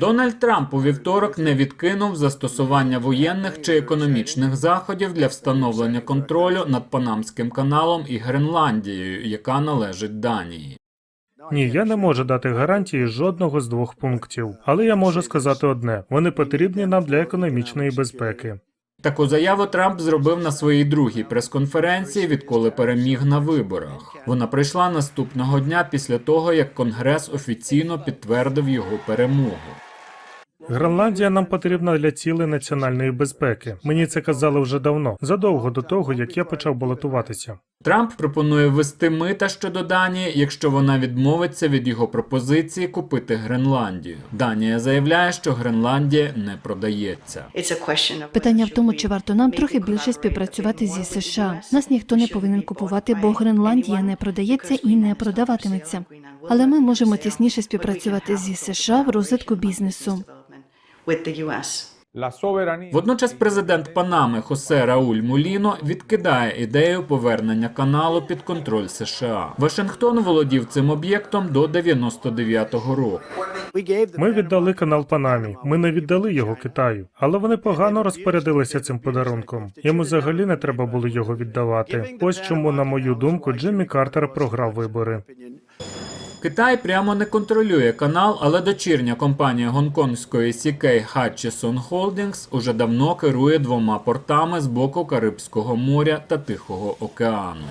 Дональд Трамп у вівторок не відкинув застосування воєнних чи економічних заходів для встановлення контролю над Панамським каналом і Гренландією, яка належить Данії. Ні, я не можу дати гарантії жодного з двох пунктів. Але я можу сказати одне: вони потрібні нам для економічної безпеки. Таку заяву Трамп зробив на своїй другій прес-конференції, відколи переміг на виборах. Вона прийшла наступного дня після того, як Конгрес офіційно підтвердив його перемогу. Гренландія нам потрібна для цілей національної безпеки. Мені це казали вже давно, задовго до того, як я почав балотуватися. Трамп пропонує ввести мита щодо Данії, якщо вона відмовиться від його пропозиції купити Гренландію. Данія заявляє, що Гренландія не продається. Питання в тому, чи варто нам трохи більше співпрацювати зі США. Нас ніхто не повинен купувати, бо Гренландія не продається і не продаватиметься. Але ми можемо тісніше співпрацювати зі США в розвитку бізнесу. Водночас президент Панами Хосе Рауль Муліно відкидає ідею повернення каналу під контроль США. Вашингтон володів цим об'єктом до 99-го року. Ми віддали канал Панамі. Ми не віддали його Китаю, але вони погано розпорядилися цим подарунком. Йому взагалі не треба було його віддавати. Ось чому, на мою думку, Джиммі Картер програв вибори. Китай прямо не контролює канал, але дочірня компанія гонконгської CK Hutchison Holdings уже давно керує двома портами з боку Карибського моря та Тихого океану.